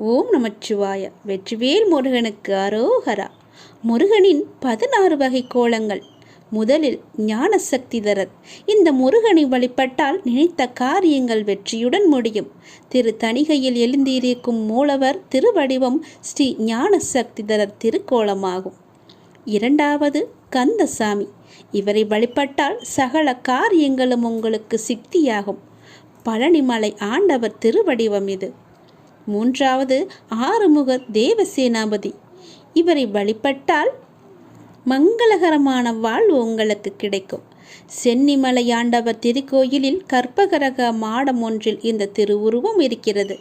ஓம் நமச்சிவாய. வெற்றிவேல் முருகனுக்கு அரோகரா. முருகனின் பதினாறு வகை கோலங்கள். முதலில் ஞான சக்திதரர் இந்த முருகனை வழிபட்டால் நினைத்த காரியங்கள் வெற்றியுடன் முடியும். திரு தணிகையில் எழுந்திருக்கும் மூலவர் திருவடிவம் ஸ்ரீ ஞான சக்திதரர் திருக்கோலமாகும். இரண்டாவது கந்தசாமி. இவரை வழிபட்டால் சகல காரியங்களும் உங்களுக்கு சித்தியாகும். பழனிமலை ஆண்டவர் திருவடிவம் இது. மூன்றாவது ஆறுமுக தேவசேனாபதி. இவரை வழிபட்டால் மங்களகரமான வாழ்வு உங்களுக்கு கிடைக்கும். சென்னிமலையாண்டவர் திருக்கோயிலில் கற்பகரக மாடம் ஒன்றில் இந்த திருவுருவம் இருக்கிறது.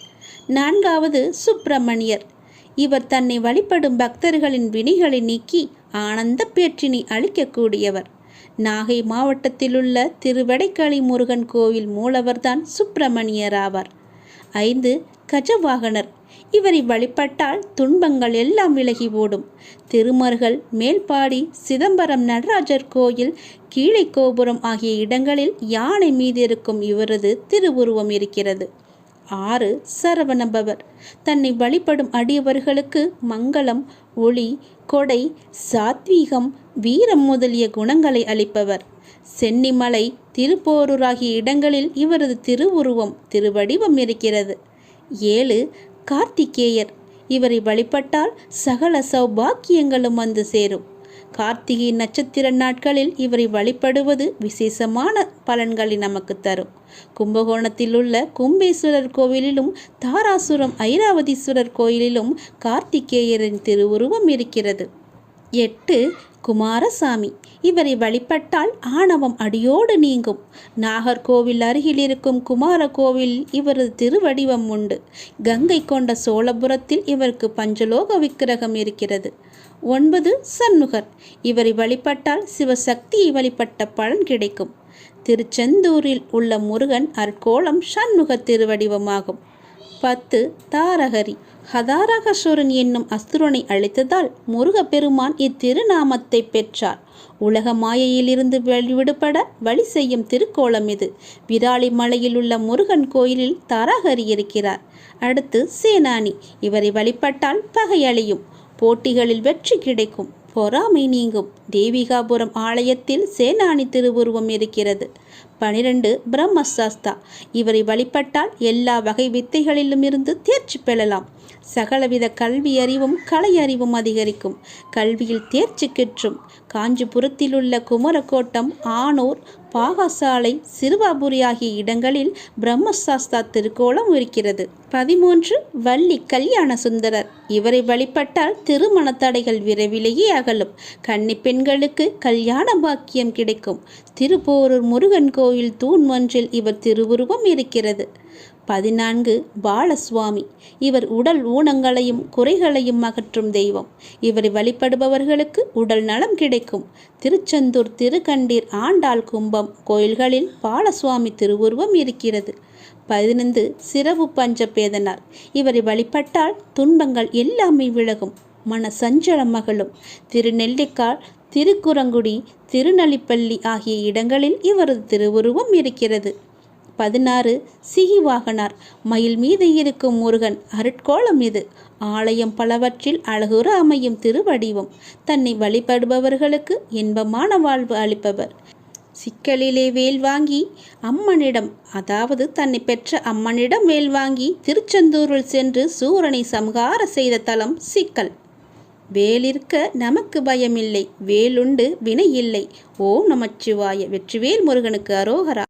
நான்காவது சுப்பிரமணியர். இவர் தன்னை வழிபடும் பக்தர்களின் வினைகளை நீக்கி ஆனந்த பேற்றினை அளிக்கக்கூடியவர். நாகை மாவட்டத்திலுள்ள திருவடைக்காளி முருகன் கோவில் மூலவர்தான் சுப்பிரமணியர் ஆவார். ஐந்து கஜவாகனர். இவரை வழிபட்டால் துன்பங்கள் எல்லாம் விலகி ஓடும். திருமருகல் மேல்பாடி சிதம்பரம் நடராஜர் கோயில் கீழே கோபுரம் ஆகிய இடங்களில் யானை மீது இருக்கும் இவரது திருவுருவம் இருக்கிறது. ஆறு சரவணபவர் தன்னை வழிபடும் அடியவர்களுக்கு மங்களம் ஒளி கொடை சாத்வீகம் வீரம் முதலிய குணங்களை அளிப்பவர். சென்னிமலை திருப்போரூர் ஆகிய இடங்களில் இவரது திருவுருவம் திருவடிவம் இருக்கிறது. ஏழு கார்த்திகேயர். இவரை வழிபட்டால் சகல சௌபாக்கியங்களும் வந்து சேரும். கார்த்திகை நட்சத்திர நாட்களில் இவரை வழிபடுவது விசேஷமான பலன்களை நமக்கு தரும். கும்பகோணத்தில் உள்ள கும்பேஸ்வரர் கோவிலிலும் தாராசுரம் ஐராவதீஸ்வரர் கோயிலிலும் கார்த்திகேயரின் திருவுருவம் இருக்கிறது. எட்டு குமாரசாமி. இவரை வழிபட்டால் ஆணவம் அடியோடு நீங்கும். நாகர்கோவில் அருகில் இருக்கும் குமார கோவில் இவரது திருவடிவம் உண்டு. கங்கை கொண்ட சோழபுரத்தில் இவருக்கு பஞ்சலோக விக்கிரகம் இருக்கிறது. ஒன்பது சண்முகர். இவரை வழிபட்டால் சிவசக்தியை வழிபட்ட பலன் கிடைக்கும். திருச்செந்தூரில் உள்ள முருகன் அற்கோளம் சண்முக திருவடிவமாகும். பத்து தாரகரி. ஹதாரகசுரன் என்னும் அசுரனை அழித்ததால் முருகப்பெருமான் இத்திருநாமத்தை பெற்றார். உலக மாயையிலிருந்து வெளிவிடுபட வழி செய்யும் திருக்கோலம் இது. விராலி மலையில் உள்ள முருகன் கோயிலில் தரகரி இருக்கிறார். அடுத்து சேனானி. இவரை வழிபட்டால் பகையழியும் போட்டிகளில் வெற்றி கிடைக்கும். பொறாமை நீங்கும். தேவிகாபுரம் ஆலயத்தில் சேனானி திருவுருவம் இருக்கிறது. பனிரெண்டு பிரம்மசாஸ்தா. இவரை வழிபட்டால் எல்லா வகை வித்தைகளிலும் இருந்து தேர்ச்சி பெறலாம். சகலவித கல்வி அறிவும் கலை அறிவும் அதிகரிக்கும். கல்வியில் தேர்ச்சி கெற்றும். காஞ்சிபுரத்தில் உள்ள குமரக்கோட்டம் ஆனூர் பாகசாலை சிறுவாபுரி ஆகிய இடங்களில் பிரம்மசாஸ்தா திருக்கோலம் இருக்கிறது. பதிமூன்று வள்ளி கல்யாண சுந்தரர். இவரை வழிபட்டால் திருமண தடைகள் விரைவிலேயே அகலும். கன்னி பெண்களுக்கு கல்யாண பாக்கியம் கிடைக்கும். திருப்போரூர் முருகன் கோயில் தூண் ஒன்றில் இவர் திருவுருவம் இருக்கிறது. பதினான்கு பாலசுவாமி. இவர் உடல் ஊனங்களையும் குறைகளையும் அகற்றும் தெய்வம். இவரை வழிபடுபவர்களுக்கு உடல் நலம் கிடைக்கும். திருச்செந்தூர் திருக்கண்டீர் ஆண்டாள் கும்பம் கோயில்களில் பாலசுவாமி திருவுருவம் இருக்கிறது. பதினைந்து சிறவு பஞ்ச பேதனார் இவரை வழிபட்டால் துன்பங்கள் எல்லாமே விலகும். மன சஞ்சலம் மகளும். திருநெல்லிக்கால் திருக்குறங்குடி திருநலிப்பள்ளி ஆகிய இடங்களில் இவரது திருவுருவம் இருக்கிறது. பதினாறு சிகிவாகனார் மயில் மீது இருக்கும் முருகன் அருட்கோளம் இது. ஆலயம் பலவற்றில் அழகுற அமையும் திருவடிவம். தன்னை வழிபடுபவர்களுக்கு இன்பமான வாழ்வு அளிப்பவர். சிக்கலிலே வேல் வாங்கி அம்மனிடம் அதாவது தன்னை பெற்ற அம்மனிடம் வேல் வாங்கி திருச்செந்தூரில் சென்று சூரனை சம்ஹார செய்த தலம் சிக்கல். வேலிருக்க நமக்கு பயமில்லை வேலுண்டு வினை இல்லை. ஓம் நமச்சிவாய வெற்றிவேல் முருகனுக்கு அரோகரா.